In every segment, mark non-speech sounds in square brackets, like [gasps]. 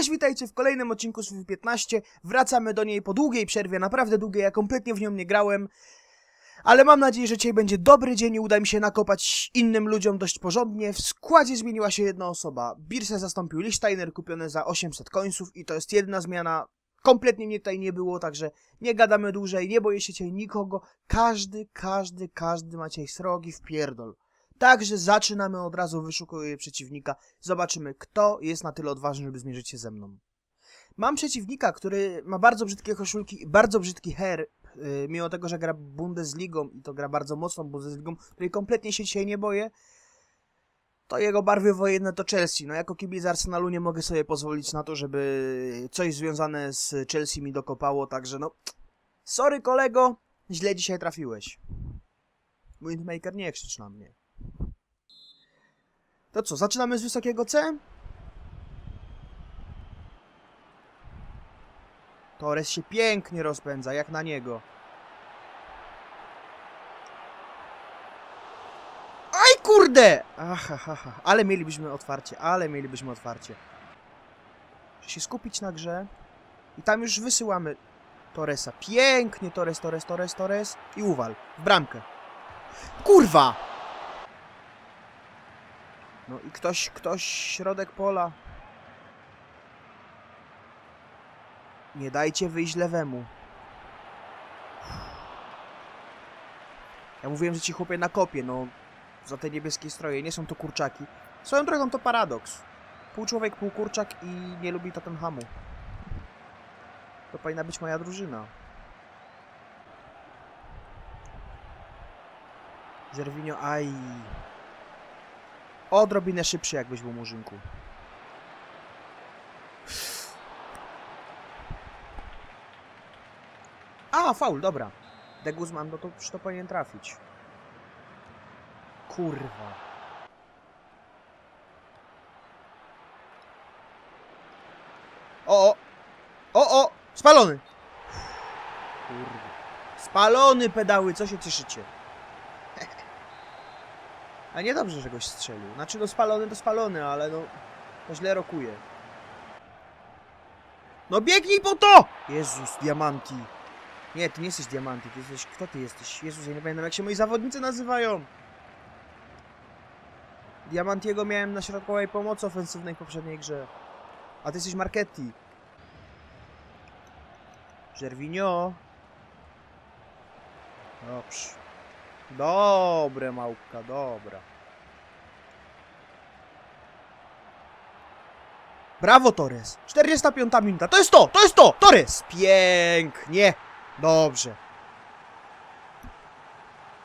Cześć, witajcie w kolejnym odcinku z FIFA 15. Wracamy do niej po długiej przerwie, naprawdę długiej, ja kompletnie w nią nie grałem. Ale mam nadzieję, że dzisiaj będzie dobry dzień i uda mi się nakopać innym ludziom dość porządnie. W składzie zmieniła się jedna osoba. Birse zastąpił Lichsteiner kupiony za 800 końców i to jest jedna zmiana. Kompletnie mnie tutaj nie było, także nie gadamy dłużej, nie boję się dzisiaj nikogo. Każdy, każdy, każdy ma dzisiaj srogi w pierdol. Także zaczynamy od razu, wyszukuję przeciwnika. Zobaczymy, kto jest na tyle odważny, żeby zmierzyć się ze mną. Mam przeciwnika, który ma bardzo brzydkie koszulki i bardzo brzydki hair, yy, mimo tego, że gra Bundesligą i to gra bardzo mocną Bundesligą, której kompletnie się dzisiaj nie boję. To jego barwy wojenne to Chelsea. No jako kibic Arsenalu nie mogę sobie pozwolić na to, żeby coś związane z Chelsea mi dokopało, także no... Sorry kolego, źle dzisiaj trafiłeś. Windmaker nie krzycz na mnie. To co, zaczynamy z wysokiego C? Torres się pięknie rozpędza, jak na niego. Aj kurde! Aha, ha, ha. Ale mielibyśmy otwarcie, ale mielibyśmy otwarcie. Muszę się skupić na grze. I tam już wysyłamy Torresa. Pięknie Torres, Torres, Torres, Torres. I uwal. W bramkę. Kurwa! No i ktoś, ktoś, środek pola. Nie dajcie wyjść lewemu. Ja mówiłem, że ci chłopie na kopie, no. Za te niebieskie stroje, nie są to kurczaki. Swoją drogą to paradoks. Pół człowiek, pół kurczak i nie lubi Tottenhamu. To powinna być moja drużyna. Zerwinio, aj. Odrobinę szybszy, jakbyś był murzynku. A, faul, dobra. De Guzman, no to już to powinien trafić. Kurwa. O, o! O, o! Spalony! Kurwa. Spalony pedały, co się cieszycie? A nie dobrze, że goś strzelił. Znaczy, no spalony to spalony, ale no... To źle rokuje. No biegnij po to! Jezus, Diamanti. Nie, ty nie jesteś Diamanti, ty jesteś... Kto ty jesteś? Jezus, ja nie pamiętam jak się moi zawodnicy nazywają. Diamantiego miałem na środkowej pomocy ofensywnej w poprzedniej grze. A ty jesteś Marchetti. Żerwinio. Dobrze. Dobre, małpka, dobra. Brawo, Torres. 45 minuta. To jest to! To jest to! Torres! Pięknie! Dobrze.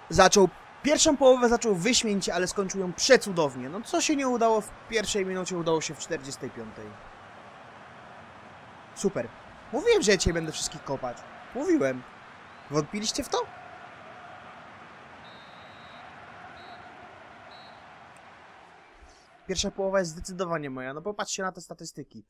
Zaczął... Pierwszą połowę zaczął wyśmienicie, ale skończył ją przecudownie. No co się nie udało w pierwszej minucie, udało się w 45. Super. Mówiłem, że ja dzisiaj będę wszystkich kopać. Mówiłem. Wątpiliście w to? Pierwsza połowa jest zdecydowanie moja, no popatrzcie na te statystyki.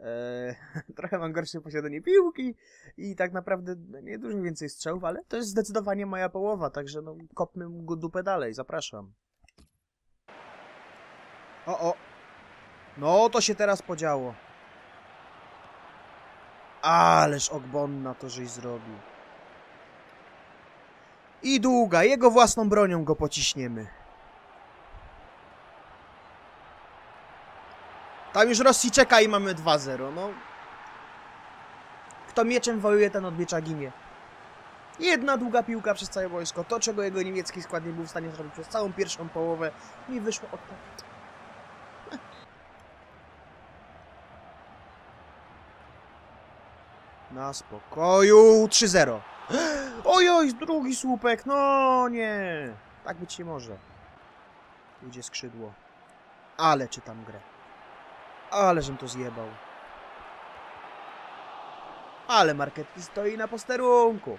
Eee, [laughs] trochę mam gorsze posiadanie piłki i tak naprawdę no, nie dużo więcej strzałów, ale to jest zdecydowanie moja połowa, także no kopmy go dupę dalej, zapraszam. O, o. No, to się teraz podziało. Ależ Ogbonna to żeś zrobił. I długa, jego własną bronią go pociśniemy. Tam już Rosji czeka i mamy 2-0, no. Kto mieczem wojuje, ten od miecza ginie. Jedna długa piłka przez całe wojsko. To, czego jego niemiecki skład nie był w stanie zrobić przez całą pierwszą połowę, mi wyszło od... [laughs] Na spokoju. 3-0. [gasps] Ojoj, drugi słupek. No nie. Tak być nie może. Idzie skrzydło. Ale czytam grę. Ale żem to zjebał. Ale Marketti stoi na posterunku.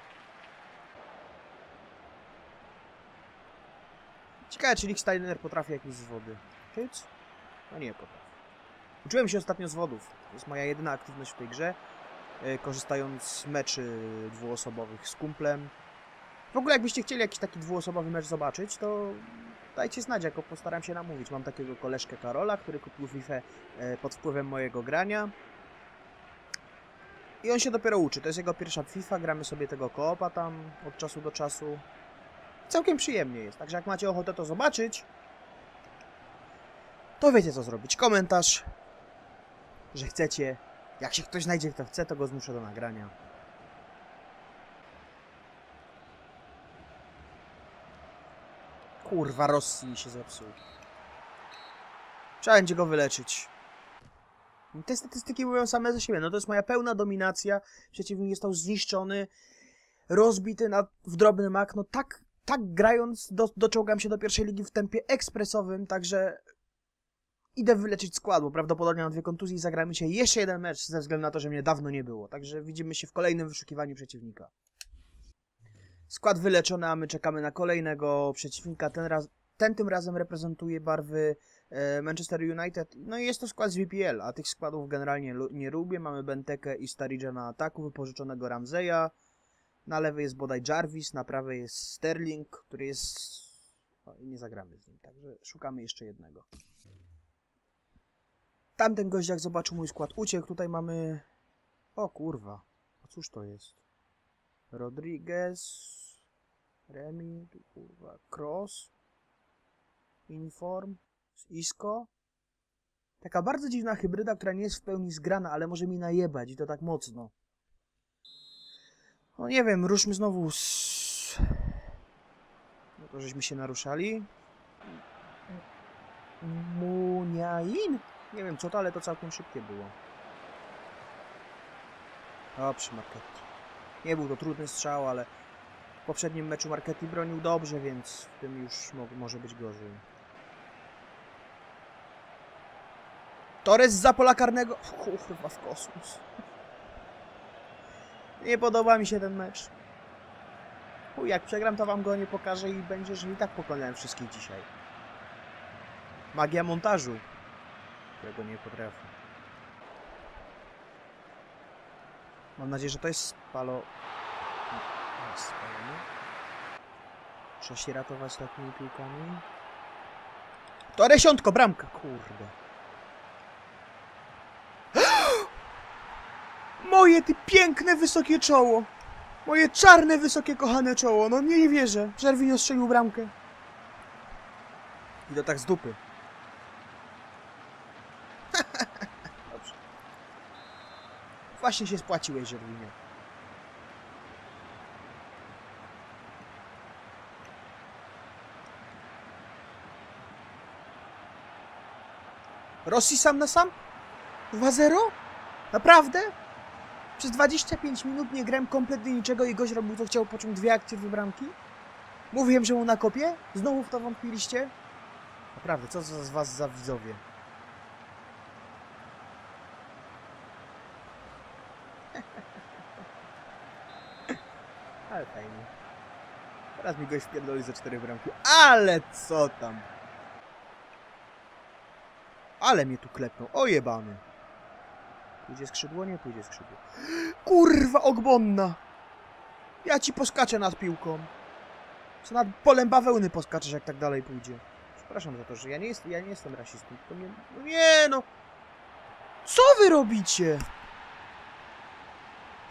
Ciekawe, czy Lichsteiner potrafi jakiś z wody. Chyc? No nie potrafi. Uczyłem się ostatnio z wodów. To jest moja jedyna aktywność w tej grze. Yy, korzystając z meczy dwuosobowych z kumplem. W ogóle jakbyście chcieli jakiś taki dwuosobowy mecz zobaczyć, to dajcie znać, jako postaram się namówić. Mam takiego koleżkę Karola, który kupił FIFA e, pod wpływem mojego grania. I on się dopiero uczy. To jest jego pierwsza FIFA, gramy sobie tego koopa tam od czasu do czasu. Całkiem przyjemnie jest, także jak macie ochotę to zobaczyć, to wiecie co zrobić. Komentarz, że chcecie. Jak się ktoś znajdzie, kto chce, to go zmuszę do nagrania. Kurwa, Rosji się zepsuł. Trzeba będzie go wyleczyć. Te statystyki mówią same ze siebie. No to jest moja pełna dominacja. Przeciwnik został zniszczony, rozbity na, w drobny mak. No tak, tak grając do, doczołgam się do pierwszej ligi w tempie ekspresowym, także idę wyleczyć skład, bo prawdopodobnie mam dwie kontuzje zagramy się jeszcze jeden mecz ze względu na to, że mnie dawno nie było. Także widzimy się w kolejnym wyszukiwaniu przeciwnika. Skład wyleczony, a my czekamy na kolejnego przeciwnika. Ten, raz, ten tym razem reprezentuje barwy e, Manchester United. No i jest to skład z VPL, a tych składów generalnie nie lubię. Mamy Bentekę i Starridge'a na ataku, wypożyczonego Ramzeya. Na lewej jest bodaj Jarvis, na prawej jest Sterling, który jest... O, i nie zagramy z nim, także szukamy jeszcze jednego. Tamten gość jak zobaczył mój skład uciekł, tutaj mamy... O kurwa, a cóż to jest? Rodriguez, Remi, tu kurwa, Cross, Inform, Isco. Taka bardzo dziwna hybryda, która nie jest w pełni zgrana, ale może mi najebać i to tak mocno. No nie wiem, ruszmy znowu z... No to żeśmy się naruszali. Muniain? Nie wiem co to, ale to całkiem szybkie było. O, przy Marketti. Nie był to trudny strzał, ale w poprzednim meczu Marketti bronił dobrze, więc w tym już mo może być gorzej. Torres za pola karnego. Kurwa w kosmos. Nie podoba mi się ten mecz. Chuj, jak przegram, to wam go nie pokażę i będzie, że i tak pokonałem wszystkich dzisiaj. Magia montażu, którego nie potrafię. Mam nadzieję, że to jest spalo... Spalony. Muszę się ratować takimi piłkami. To resiątko, bramka, kurde. [gasps] Moje ty piękne, wysokie czoło. Moje czarne, wysokie, kochane czoło. No nie wierzę. Żerwinio strzelił bramkę. I to tak z dupy. [laughs] Dobrze. Właśnie się spłaciłeś, Żerwinie. Rosji sam na sam? 2-0? Naprawdę? Przez 25 minut nie grałem kompletnie niczego i gość robił co chciał, po czym dwie akcje, dwie bramki? Mówiłem, że mu nakopie? Znowu w to wątpiliście? Naprawdę, co za z was za widzowie? [laughs] Ale fajnie. Teraz mi gość wpierdoli ze cztery bramki. Ale co tam? Ale mnie tu klepnął. O jebany. Pójdzie skrzydło? Nie pójdzie skrzydło. [gasps] Kurwa ogbonna! Ja ci poskaczę nad piłką. Co nad polem bawełny poskaczesz, jak tak dalej pójdzie. Przepraszam za to, że ja nie, jest, ja nie jestem rasistą, tylko nie... No nie no! Co wy robicie?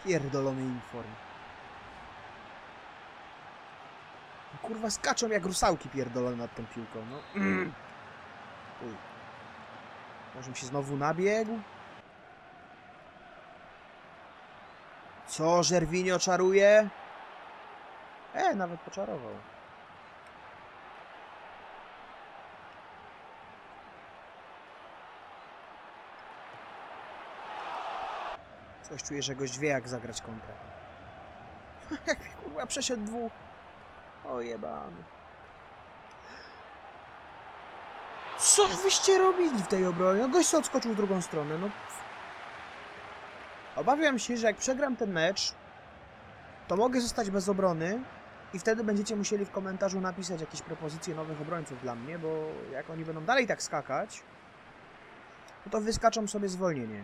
Pierdolony inform. Kurwa skaczą jak rusałki pierdolone nad tą piłką, no. [clears throat] Uj. Może mi się znowu nabiegł? Co, Żerwinio czaruje? E, nawet poczarował. Coś czuję, że gość wie jak zagrać kontrę. Jak [laughs] kurwa przeszedł dwóch. O jebany. Co wyście robili w tej obronie? No gość odskoczył w drugą stronę, no. Obawiam się, że jak przegram ten mecz, to mogę zostać bez obrony i wtedy będziecie musieli w komentarzu napisać jakieś propozycje nowych obrońców dla mnie, bo jak oni będą dalej tak skakać, no to wyskaczą sobie zwolnienie.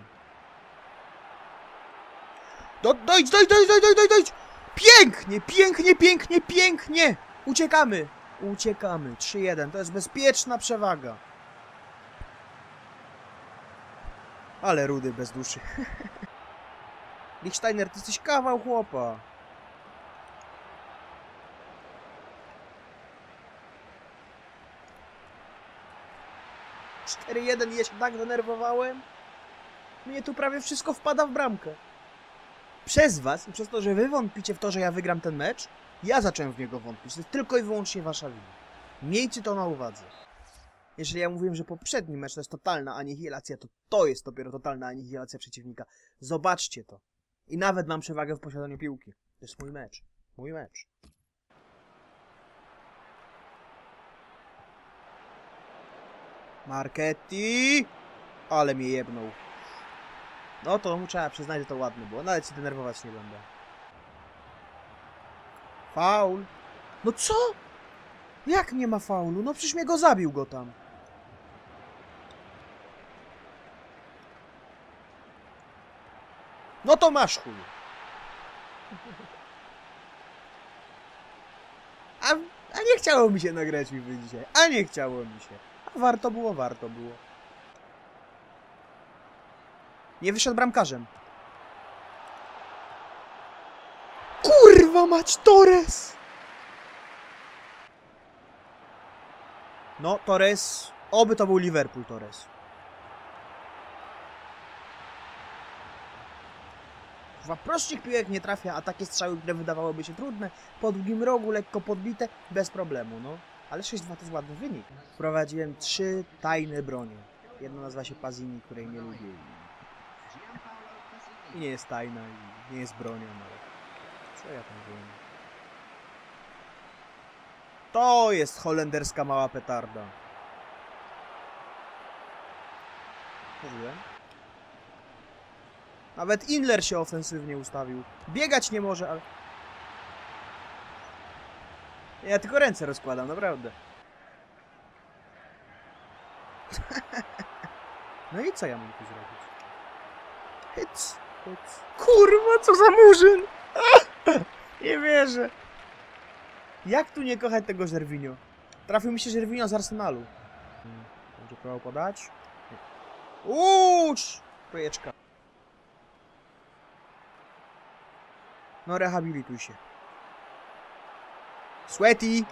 Do, dojdź, dojdź, dojdź, dojdź, dojdź, dojdź! Pięknie, pięknie, pięknie, pięknie! Uciekamy! Uciekamy. 3-1. To jest bezpieczna przewaga. Ale rudy bez duszy. [laughs] Lichsteiner, ty jesteś kawał chłopa. Cztery jeden, ja się tak denerwowałem. Mnie tu prawie wszystko wpada w bramkę. Przez was i przez to, że wy wątpicie w to, że ja wygram ten mecz, ja zacząłem w niego wątpić. To jest tylko i wyłącznie wasza wina. Miejcie to na uwadze. Jeżeli ja mówiłem, że poprzedni mecz to jest totalna anihilacja, to to jest dopiero totalna anihilacja przeciwnika. Zobaczcie to. I nawet mam przewagę w posiadaniu piłki. To jest mój mecz. Mój mecz. Marketti! Ale mnie jebnął. No to mu trzeba przyznać, że to ładne było. Nawet się denerwować nie będę. Faul. No co? Jak nie ma faulu? No przecież mnie go zabił go tam. No to masz chuj. A, a nie chciało mi się nagrać mi dzisiaj. A nie chciało mi się. A warto było, warto było. Nie wyszedł bramkarzem. Kurwa mać Torres! No, Torres. Oby to był Liverpool Torres. Kurwa, prostszych piłek nie trafia, a takie strzały, które wydawałyby się trudne, po długim rogu, lekko podbite, bez problemu, no. Ale 6-2 to jest ładny wynik. Wprowadziłem trzy tajne bronie. Jedna nazywa się Pazini, której nie lubię. I nie jest tajna, i nie jest bronią, ale... Co ja tam wiem? To jest holenderska mała petarda. Mówiłem. Nawet Inler się ofensywnie ustawił. Biegać nie może, ale... Ja tylko ręce rozkładam, naprawdę. [laughs] no i co ja mam tu zrobić? Hyc, hyc. Kurwa, co za murzyn! [laughs] nie wierzę. Jak tu nie kochać tego Żerwinio? Trafił mi się Żerwinio z Arsenalu. Hmm, Będzie próbował podać? Uuu, projeczka. No rehabilituj się. Sweaty!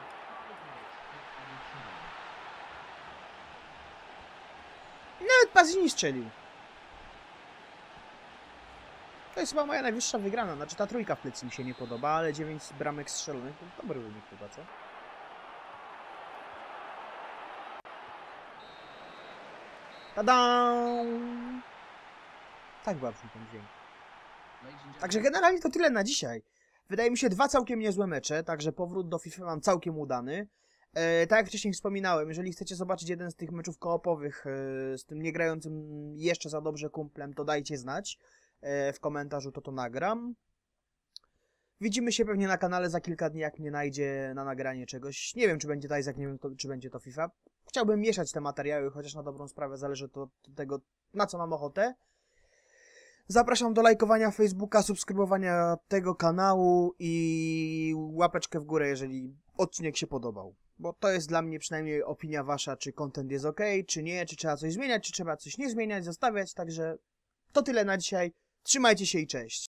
Nawet Pazini strzelił. To jest chyba moja najwyższa wygrana. Znaczy ta trójka w plecy mi się nie podoba, ale 9 bramek strzelonych to dobry wynik chyba, co? Tada! Tak bardzo ten dźwięk. Także generalnie to tyle na dzisiaj. Wydaje mi się dwa całkiem niezłe mecze, także powrót do FIFA mam całkiem udany. E, tak jak wcześniej wspominałem, jeżeli chcecie zobaczyć jeden z tych meczów koopowych e, z tym niegrającym jeszcze za dobrze kumplem, to dajcie znać e, w komentarzu, to to nagram. Widzimy się pewnie na kanale za kilka dni, jak mnie najdzie na nagranie czegoś. Nie wiem, czy będzie Isaac, nie wiem, to, czy będzie to FIFA. Chciałbym mieszać te materiały, chociaż na dobrą sprawę zależy to od tego, na co mam ochotę. Zapraszam do lajkowania Facebooka, subskrybowania tego kanału i łapeczkę w górę, jeżeli odcinek się podobał. Bo to jest dla mnie przynajmniej opinia wasza, czy content jest ok, czy nie, czy trzeba coś zmieniać, czy trzeba coś nie zmieniać, zostawiać. Także to tyle na dzisiaj. Trzymajcie się i cześć.